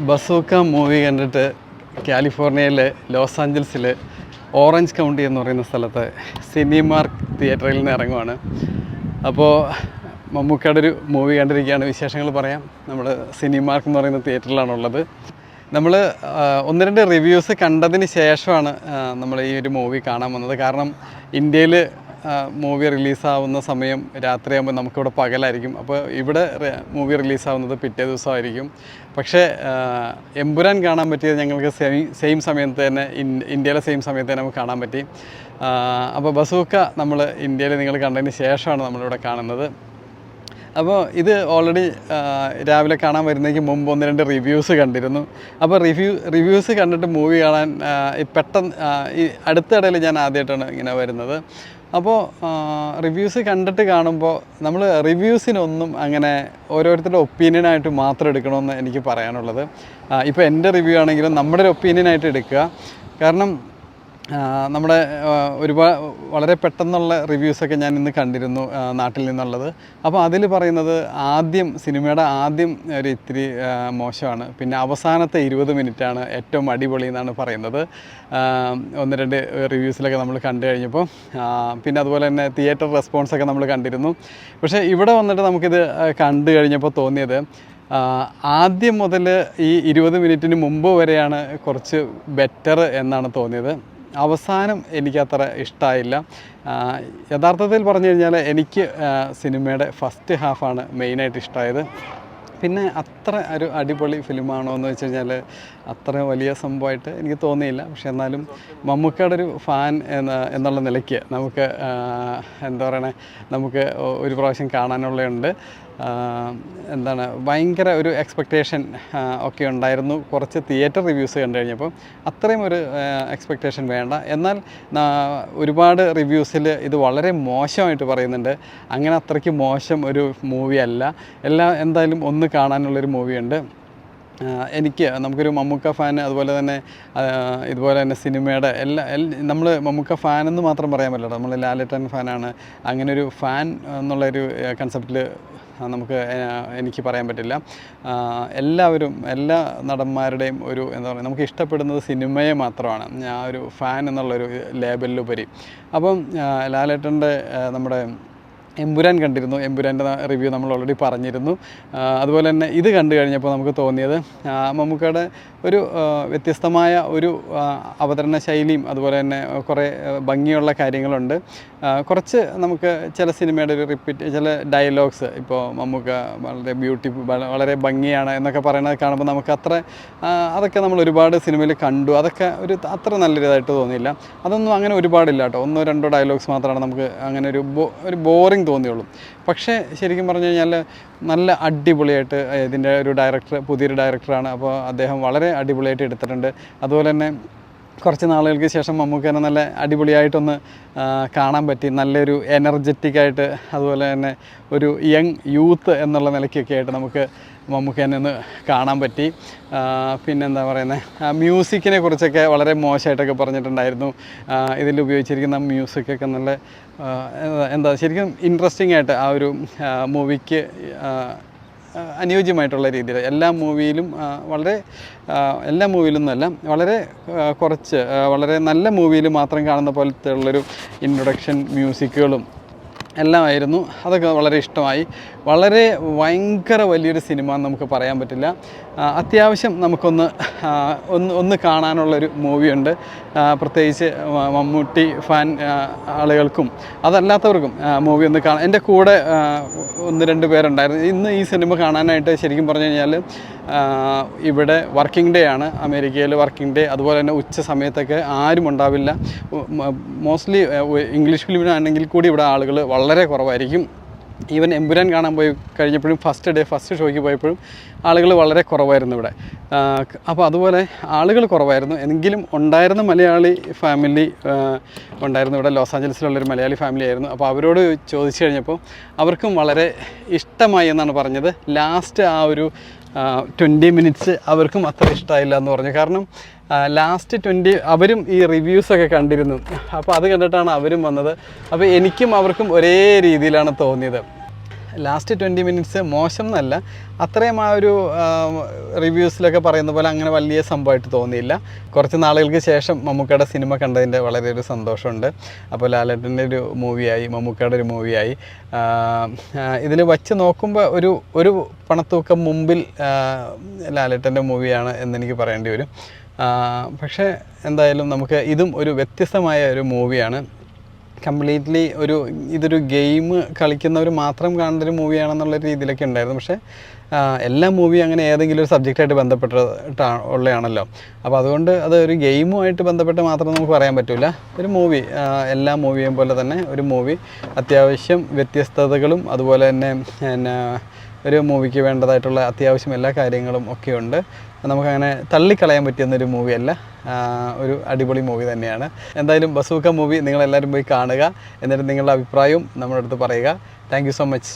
Bazooka movie കണ്ടിട്ട് കാലിഫോർണിയയിലെ loss ആഞ്ചൽസിൽ orange county എന്ന് പറയുന്ന സ്ഥലത്ത് സിനിമാർക്ക് തിയേറ്ററിൽ നിന്ന് ഇറങ്ങുവാണ്. അപ്പോൾ മമ്മൂക്കയുടെ ഒരു മൂവി കണ്ടിരിക്കുകയാണ്. വിശേഷങ്ങൾ പറയാം. നമ്മൾ സിനിമാർക്ക് എന്ന് പറയുന്ന തിയേറ്ററിലാണുള്ളത് നമ്മൾ ഒന്ന് രണ്ട് റിവ്യൂസ് കണ്ടതിന് ശേഷമാണ് നമ്മൾ ഈ ഒരു മൂവി കാണാൻ വന്നത്. കാരണം ഇന്ത്യയിൽ മൂവി റിലീസാവുന്ന സമയം രാത്രിയാകുമ്പോൾ നമുക്കിവിടെ പകലായിരിക്കും. അപ്പോൾ ഇവിടെ മൂവി റിലീസാവുന്നത് പിറ്റേ ദിവസമായിരിക്കും. പക്ഷേ എമ്പുരാൻ കാണാൻ പറ്റിയത് ഞങ്ങൾക്ക് സെയിം സെയിം സമയത്ത് തന്നെ ഇന്ത്യയിലെ സെയിം സമയത്ത് തന്നെ നമുക്ക് കാണാൻ പറ്റി. അപ്പോൾ ബസൂക്ക നമ്മൾ ഇന്ത്യയിൽ നിങ്ങൾ കണ്ടതിന് ശേഷമാണ് നമ്മളിവിടെ കാണുന്നത്. അപ്പോൾ ഇത് ഓൾറെഡി രാവിലെ കാണാൻ വരുന്നതിന് മുമ്പ് ഒന്ന് രണ്ട് റിവ്യൂസ് കണ്ടിരുന്നു. അപ്പോൾ റിവ്യൂ റിവ്യൂസ് കണ്ടിട്ട് മൂവി കാണാൻ പെട്ടെന്ന് ഈ അടുത്തിടയിൽ ഞാൻ ആദ്യമായിട്ടാണ് ഇങ്ങനെ വരുന്നത്. അപ്പോൾ റിവ്യൂസ് കണ്ടിട്ട് കാണുമ്പോൾ നമ്മൾ റിവ്യൂസിനൊന്നും അങ്ങനെ ഓരോരുത്തരുടെ ഒപ്പീനിയനായിട്ട് മാത്രം എടുക്കണമെന്ന് എനിക്ക് പറയാനുള്ളത്. ഇപ്പോൾ എന്റെ റിവ്യൂ ആണെങ്കിലും നമ്മുടെ ഒരു ഒപ്പീനിയനായിട്ട് എടുക്കുക. കാരണം നമ്മുടെ ഒരുപാട് വളരെ പെട്ടെന്നുള്ള റിവ്യൂസൊക്കെ ഞാൻ ഇന്ന് കണ്ടിരുന്നു നാട്ടിൽ നിന്നുള്ളത്. അപ്പോൾ അതിൽ പറയുന്നത് ആദ്യം സിനിമയുടെ ആദ്യം ഒരു ഇത്തിരി മോശമാണ്. പിന്നെ അവസാനത്തെ ഇരുപത് മിനിറ്റാണ് ഏറ്റവും അടിപൊളി എന്നാണ് പറയുന്നത്. ഒന്ന് രണ്ട് റിവ്യൂസിലൊക്കെ നമ്മൾ കണ്ടു കഴിഞ്ഞപ്പോൾ പിന്നെ അതുപോലെ തന്നെ തിയേറ്റർ റെസ്പോൺസൊക്കെ നമ്മൾ കണ്ടിരുന്നു. പക്ഷേ ഇവിടെ വന്നിട്ട് നമുക്കിത് കണ്ടു കഴിഞ്ഞപ്പോൾ തോന്നിയത് ആദ്യം മുതൽ ഈ ഇരുപത് മിനിറ്റിന് മുമ്പ് വരെയാണ് കുറച്ച് ബെറ്റർ എന്നാണ് തോന്നിയത്. അവസാനം എനിക്കത്ര ഇഷ്ടമായില്ല യഥാർത്ഥത്തിൽ പറഞ്ഞു കഴിഞ്ഞാൽ എനിക്ക് സിനിമയുടെ ഫസ്റ്റ് ഹാഫാണ് മെയിനായിട്ട് ഇഷ്ടമായത് പിന്നെ അത്ര ഒരു അടിപൊളി ഫിലിമാണോ എന്ന് വെച്ച് കഴിഞ്ഞാൽ അത്ര വലിയ സംഭവമായിട്ട് എനിക്ക് തോന്നിയില്ല. പക്ഷെ എന്നാലും മമ്മൂക്കയുടെ ഒരു ഫാൻ എന്ന എന്നുള്ള നിലയ്ക്ക് നമുക്ക് എന്താ പറയണേ നമുക്ക് ഒരു പ്രാവശ്യം കാണാനുള്ളതുണ്ട്. എന്താണ് ഭയങ്കര ഒരു എക്സ്പെക്റ്റേഷൻ ഒക്കെ ഉണ്ടായിരുന്നു. കുറച്ച് തിയേറ്റർ റിവ്യൂസ് കണ്ടു കഴിഞ്ഞപ്പോൾ അത്രയും ഒരു എക്സ്പെക്റ്റേഷൻ വേണ്ട. എന്നാൽ ഒരുപാട് റിവ്യൂസിൽ ഇത് വളരെ മോശമായിട്ട് പറയുന്നുണ്ട്. അങ്ങനെ അത്രയ്ക്ക് മോശം ഒരു മൂവി അല്ല. എല്ലാം എന്തായാലും ഒന്ന് കാണാനുള്ളൊരു മൂവിയുണ്ട് എനിക്ക് നമുക്കൊരു മമ്മൂക്ക ഫാൻ അതുപോലെ തന്നെ ഇതുപോലെ തന്നെ സിനിമയുടെ എല്ലാ നമ്മൾ മമ്മൂക്ക ഫാൻ എന്ന് മാത്രം പറയാൻ പറ്റില്ല നമ്മൾ ലാലേട്ടൻ ഫാനാണ് അങ്ങനെ ഒരു ഫാൻ എന്നുള്ളൊരു കൺസെപ്റ്റിൽ നമുക്ക് എനിക്ക് പറയാൻ പറ്റില്ല. എല്ലാവരും എല്ലാ നടന്മാരുടെയും ഒരു എന്താ പറയുക നമുക്ക് ഇഷ്ടപ്പെടുന്നത് സിനിമയെ മാത്രമാണ്. ആ ഒരു ഫാൻ എന്നുള്ളൊരു ലേബലിലുപരി. അപ്പം ലാലേട്ടന്റെ നമ്മുടെ എമ്പുരാൻ കണ്ടിരുന്നു. എമ്പുരാന്റെ റിവ്യൂ നമ്മൾ ഓൾറെഡി പറഞ്ഞിരുന്നു. അതുപോലെ തന്നെ ഇത് കണ്ടു കഴിഞ്ഞപ്പോൾ നമുക്ക് തോന്നിയത് മമ്മൂക്കയുടെ ഒരു വ്യത്യസ്തമായ ഒരു അവതരണ ശൈലിയും അതുപോലെ തന്നെ കുറേ ഭംഗിയുള്ള കാര്യങ്ങളുണ്ട്. കുറച്ച് നമുക്ക് ചില സിനിമയുടെ ഒരു റിപ്പീറ്റ് ചില ഡയലോഗ്സ് ഇപ്പോൾ നമുക്ക് വളരെ ബ്യൂട്ടി വളരെ ഭംഗിയാണ് എന്നൊക്കെ പറയുന്നത് കാണുമ്പോൾ നമുക്ക് അത്ര അതൊക്കെ നമ്മൾ ഒരുപാട് സിനിമയിൽ കണ്ടു. അതൊക്കെ ഒരു അത്ര നല്ലൊരിതായിട്ട് തോന്നിയില്ല. അതൊന്നും അങ്ങനെ ഒരുപാടില്ല കേട്ടോ. ഒന്നോ രണ്ടോ ഡയലോഗ്സ് മാത്രമാണ് നമുക്ക് അങ്ങനെ ഒരു ഒരു ബോറിങ് തോന്നിയുള്ളൂ. പക്ഷേ ശരിക്കും പറഞ്ഞു കഴിഞ്ഞാൽ നല്ല അടിപൊളിയായിട്ട് ഇതിന്റെ ഒരു ഡയറക്ടർ പുതിയൊരു ഡയറക്ടറാണ് അപ്പോൾ അദ്ദേഹം വളരെ അടിപൊളിയായിട്ട് എടുത്തിട്ടുണ്ട്. അതുപോലെ തന്നെ കുറച്ച് നാളുകൾക്ക് ശേഷം മമ്മൂക്കനെ നല്ല അടിപൊളിയായിട്ടൊന്ന് കാണാൻ പറ്റി. നല്ലൊരു എനർജറ്റിക്കായിട്ട് അതുപോലെ തന്നെ ഒരു യങ് യൂത്ത് എന്നുള്ള നിലയ്ക്കൊക്കെ ആയിട്ട് നമുക്ക് മമ്മൂക്കേനെ ഒന്ന് കാണാൻ പറ്റി. പിന്നെന്താ പറയുന്നത് മ്യൂസിക്കിനെ കുറിച്ചൊക്കെ വളരെ മോശമായിട്ടൊക്കെ പറഞ്ഞിട്ടുണ്ടായിരുന്നു. ഇതിൽ ഉപയോഗിച്ചിരിക്കുന്ന മ്യൂസിക്കൊക്കെ നല്ല എന്താ- ശരിക്കും ഇൻട്രസ്റ്റിംഗ് ആയിട്ട് ആ ഒരു മൂവിക്ക് അനുയോജ്യമായിട്ടുള്ള രീതിയിൽ എല്ലാ മൂവിയിലും വളരെ എല്ലാ മൂവിയിലും എന്നല്ല വളരെ കുറച്ച് വളരെ നല്ല മൂവിയിൽ മാത്രം കാണുന്ന പോലത്തെ ഉള്ളൊരു ഇൻട്രൊഡക്ഷൻ മ്യൂസിക്കുകളും എല്ലാമായിരുന്നു. അതൊക്കെ വളരെ ഇഷ്ടമായി. വളരെ ഭയങ്കര വലിയൊരു സിനിമ എന്ന് നമുക്ക് പറയാൻ പറ്റില്ല. അത്യാവശ്യം നമുക്കൊന്ന് ഒന്ന് ഒന്ന് കാണാനുള്ളൊരു മൂവിയുണ്ട്. പ്രത്യേകിച്ച് മമ്മൂട്ടി ഫാൻ ആളുകൾക്കും അതല്ലാത്തവർക്കും മൂവി ഒന്ന് കാണാൻ. എന്റെ കൂടെ ഒന്ന് രണ്ട് പേരുണ്ടായിരുന്നു. ഇന്ന് ഈ സിനിമ കാണാനായിട്ട് ശരിക്കും പറഞ്ഞു കഴിഞ്ഞാൽ ഇവിടെ വർക്കിംഗ് ഡേ ആണ്. അമേരിക്കയിൽ വർക്കിംഗ് ഡേ. അതുപോലെ തന്നെ ഉച്ച സമയത്തൊക്കെ ആരും ഉണ്ടാവില്ല. മോസ്റ്റ്ലി ഇംഗ്ലീഷ് ഫിലിമിനാണെങ്കിൽ കൂടി ഇവിടെ ആളുകൾ വളരെ കുറവായിരിക്കും. ഈവൻ എമ്പുരാൻ കാണാൻ പോയി കഴിഞ്ഞപ്പോഴും ഫസ്റ്റ് ഡേ ഫസ്റ്റ് ഷോയ്ക്ക് പോയപ്പോഴും ആളുകൾ വളരെ കുറവായിരുന്നു ഇവിടെ. അപ്പോൾ അതുപോലെ ആളുകൾ കുറവായിരുന്നു. എങ്കിലും ഉണ്ടായിരുന്ന മലയാളി ഫാമിലി ഉണ്ടായിരുന്നു. ഇവിടെ ലോസ് ആഞ്ചലസിലുള്ളൊരു മലയാളി ഫാമിലി ആയിരുന്നു. അപ്പോൾ അവരോട് ചോദിച്ചു കഴിഞ്ഞപ്പോൾ അവർക്കും വളരെ ഇഷ്ടമായി എന്നാണ് പറഞ്ഞത്. ലാസ്റ്റ് ആ ഒരു ട്വന്റി മിനിറ്റ്സ് അവർക്കും അത്ര ഇഷ്ടമായില്ല എന്ന് പറഞ്ഞു. കാരണം ലാസ്റ്റ് ട്വന്റി അവരും ഈ റിവ്യൂസൊക്കെ കണ്ടിരുന്നു. അപ്പോൾ അത് കണ്ടിട്ടാണ് അവരും വന്നത്. അപ്പോൾ എനിക്കും അവർക്കും ഒരേ രീതിയിലാണ് തോന്നിയത്. ലാസ്റ്റ് ട്വന്റി മിനിറ്റ്സ് മോശം എന്നല്ല അത്രയും ആ ഒരു റിവ്യൂസിലൊക്കെ പറയുന്ന പോലെ അങ്ങനെ വലിയ സംഭവമായിട്ട് തോന്നിയില്ല. കുറച്ച് നാളുകൾക്ക് ശേഷം മമ്മൂക്കയുടെ സിനിമ കണ്ടതിന്റെ വളരെ ഒരു സന്തോഷമുണ്ട്. അപ്പോൾ ലാലേട്ടന്റെ ഒരു മൂവിയായി മമ്മൂക്കയുടെ ഒരു മൂവിയായി ഇതിൽ വച്ച് നോക്കുമ്പോൾ ഒരു ഒരു പണത്തൂക്കം മുമ്പിൽ ലാലേട്ടന്റെ മൂവിയാണ് എന്നെനിക്ക് പറയേണ്ടി വരും. പക്ഷേ എന്തായാലും നമുക്ക് ഇതും ഒരു വ്യത്യസ്തമായ ഒരു മൂവിയാണ്. കംപ്ലീറ്റ്ലി ഒരു ഇതൊരു ഗെയിം കളിക്കുന്നവർ മാത്രം കാണേണ്ട ഒരു മൂവിയാണെന്നുള്ള രീതിയിലൊക്കെ ഉണ്ടായിരുന്നു. പക്ഷേ എല്ലാ മൂവിയും അങ്ങനെ ഏതെങ്കിലും ഒരു സബ്ജക്റ്റായിട്ട് ബന്ധപ്പെട്ടിട്ടാ ഉള്ളതാണല്ലോ അപ്പോൾ അതുകൊണ്ട് അത് ഒരു ഗെയിമുമായിട്ട് ബന്ധപ്പെട്ട് മാത്രം നമുക്ക് പറയാൻ പറ്റില്ല ഒരു മൂവി എല്ലാ മൂവിയും പോലെ തന്നെ ഒരു മൂവി. അത്യാവശ്യം വ്യത്യസ്തതകളും അതുപോലെ തന്നെ പിന്നെ ഒരു മൂവിക്ക് വേണ്ടതായിട്ടുള്ള അത്യാവശ്യം എല്ലാ കാര്യങ്ങളും ഒക്കെ ഉണ്ട് നമുക്കങ്ങനെ തള്ളിക്കളയാൻ പറ്റുന്നൊരു മൂവിയല്ല. ഒരു അടിപൊളി മൂവി തന്നെയാണ്. എന്തായാലും ബസൂക്ക മൂവി നിങ്ങളെല്ലാവരും പോയി കാണുക. എന്നിട്ട് നിങ്ങളുടെ അഭിപ്രായവും നമ്മുടെ അടുത്ത് പറയുക. Thank so much